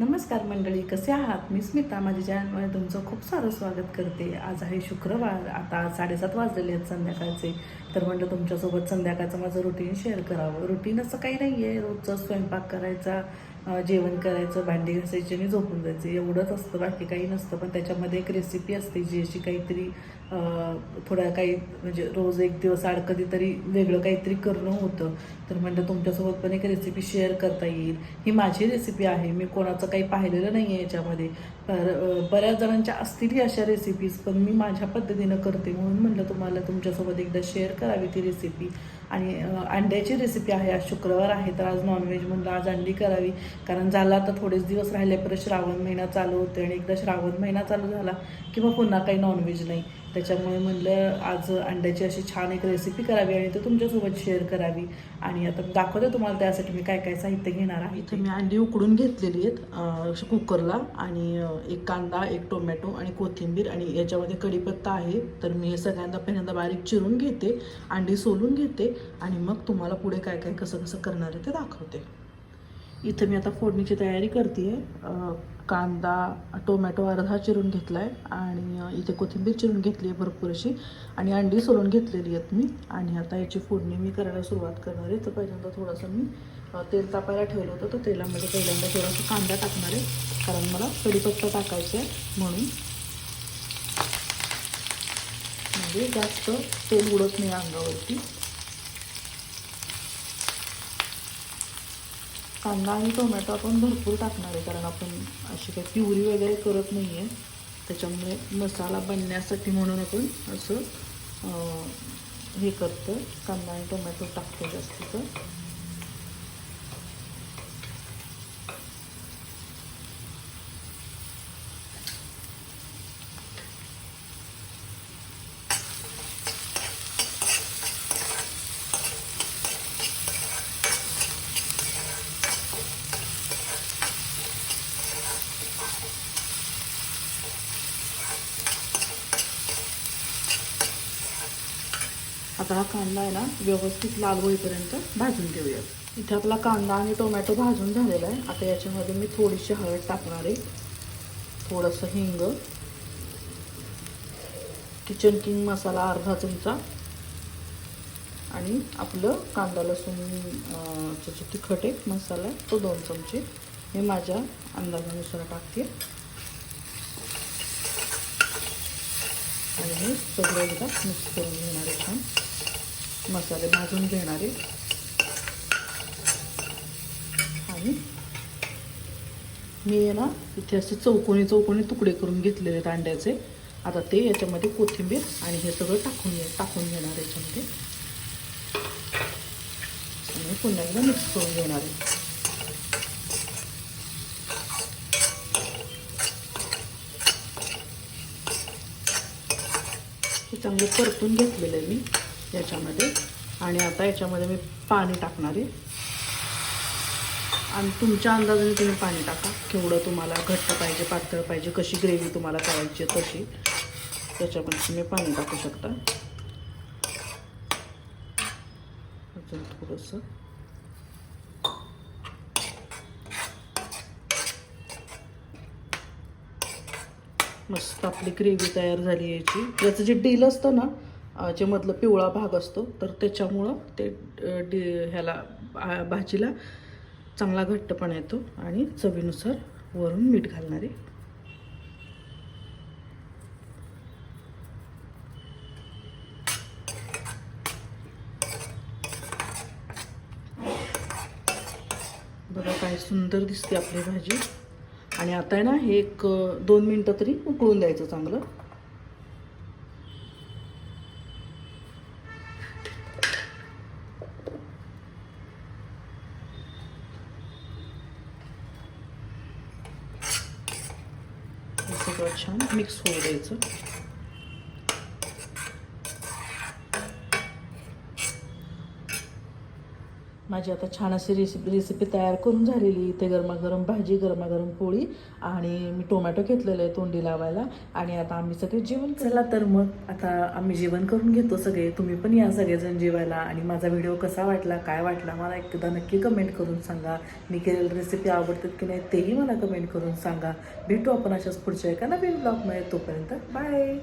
नमस्कार मंडळी कसे आहात? मी स्मिता माझ्या चॅनलमध्ये तुमचं खूप सारं स्वागत करते. आज आहे शुक्रवार आता साडेसात वाजलेले आहेत संध्याकाळचे. तर म्हटलं तुमच्यासोबत संध्याकाळचं माझं रुटीन शेअर करावं. रुटीन असं काही नाही आहे रोजचं स्वयंपाक करायचा जेवण करायचं भांडी घासायची आणि झोपून जायचं. एवढंच असतं. बाकी काही नसतं. पण त्याच्यामध्ये एक रेसिपी असते जी अशी काहीतरी थोडा काही म्हणजे रोज एक दिवस आड कधीतरी वेगळं काहीतरी करणं होतं. तर म्हटलं तुमच्यासोबत पण एक रेसिपी शेअर करता येईल. ही माझी रेसिपी आहे. मी कोणाचं काही पाहिलेलं नाही आहे याच्यामध्ये. तर बऱ्याच जणांच्या असतील अशा रेसिपीज पण मी माझ्या पद्धतीनं करते म्हणून म्हटलं तुम्हाला तुमच्यासोबत एकदा शेअर करावी ती रेसिपी आणि अंड्याची रेसिपी आहे. आज शुक्रवार आहे तर आज नॉनव्हेज म्हणलं आज अंडी करावी. कारण झाला आता थोडेच दिवस राहिले परत श्रावण महिना चालू होते आणि एकदा श्रावण महिना चालू झाला किंवा पुन्हा काही नॉनव्हेज नाही. त्याच्यामुळे म्हणलं आज अंड्याची अशी छान एक रेसिपी करावी आणि ते तुमच्यासोबत शेअर करावी. आणि आता दाखवते तुम्हाला त्यासाठी मी काय काय साहित्य घेणार आहे. इथे मी अंडी उकडून घेतलेली आहेत कुकरला. आणि एक कांदा एक टोमॅटो आणि कोथिंबीर आणि याच्यामध्ये कढीपत्ता आहे. तर मी हे सगळ्यांदा पहिल्यांदा बारीक चिरून घेते. अंडी सोलून घेते. आणि मग तुम्हाला पुढे काय काय कसं कसं करणार आहे ते दाखवते. इथं मी आता फोडणीची तयारी करते आहे कांदा टोमॅटो अर्धा चिरून घेतला आहे आणि इथे कोथिंबीर चिरून घेतली आहे भरपूर अशी. आणि अंडी सोलून घेतलेली आहेत मी. आणि आता याची फोडणी मी करायला सुरुवात करणार आहे. तर पहिल्यांदा थोडंसं मी तेल तापायला ठेवलं होतं. तर तेलामध्ये पहिल्यांदा थोडासा कांदा टाकणार आहे. कारण मला कढीपत्ता टाकायचा आहे म्हणून. म्हणजे जास्त तेल उडत नाही अंगावरती. कांदा आणि टोमॅटो आपण भरपूर टाकणार आहे कारण आपण अशी काही प्युरी वगैरे करत नाही आहे त्याच्यामुळे मसाला बनण्यासाठी म्हणून आपण असं हे करतो कांदा आणि टोमॅटो टाकतो जास्तीचं. आता हा कांदा आहे ना व्यवस्थित लाल होईपर्यंत भाजून घेऊयात इथे आपला कांदा आणि टोमॅटो भाजून झालेला आहे. आता याच्यामध्ये मी थोडीशी हळद टाकणार आहे. थोडंसं हिंग किचन किंग मसाला अर्धा चमचा आणि आपलं कांदा लसूण अं, तिखट आहे मसाला आहे तो दोन चमचे हे माझ्या अंदाजानुसार टाकते. आणि हे सगळं एकदा मिक्स करून घेणार आहे छान. मसाले भाजून घेणारे आणि मी आहे ना इथे असे चौकोनी चौकोनी तुकडे करून घेतलेले आहेत अंड्याचे. आता ते याच्यामध्ये कोथिंबीर आणि हे सगळं टाकून घे टाकून घेणार याच्यामध्ये. आणि पुन्हा एकदा मिक्स करून घेणार आहे. चांगलं परतून घेतलेलं आहे मी. याच्यामध्ये. आणि आता याच्यामध्ये मी पाणी टाकणार आहे. आणि तुमच्या अंदाजाने तुम्ही पाणी टाका. केवढं तुम्हाला घट्ट पाहिजे पातळ पाहिजे कशी ग्रेव्ही तुम्हाला करायची आहे तशी. त्याच्यामध्ये तुम्ही पाणी टाकू शकता. अजून थोडंसं. मस्त आपली ग्रेव्ही तयार झाली याची. याचं जे डील असतं ना जे मधलं पिवळा भाग असतो तर त्याच्यामुळं ते डि ह्याला भाजीला चांगला घट्टपणा येतो आणि चवीनुसार वरून मीठ घालणारे. बघा काय सुंदर दिसते आपली भाजी. आणि आता आहे ना हे एक दोन मिनटं तरी उकळून द्यायचं चांगलं हे सगळं छान मिक्स होऊ द्यायचं माझी आता छान अशी रेसिपी रेसिपी तयार करून झालेली. इथे गरमागरम भाजी गरमागरम पोळी आणि मी टोमॅटो घेतलेलं आहे तोंडी लावायला. आणि आता आम्ही सगळे जेवण चला तर मग आता आम्ही जेवण करून घेतो सगळे. तुम्ही पण या सगळेजण जेवायला. आणि माझा व्हिडिओ कसा वाटला काय वाटला मला एकदा नक्की कमेंट करून सांगा. मी केलेली रेसिपी आवडतात की नाही तेही मला कमेंट करून सांगा. भेटू आपण अशाच पुढच्या एका नवीन ब्लॉगमध्ये तोपर्यंत बाय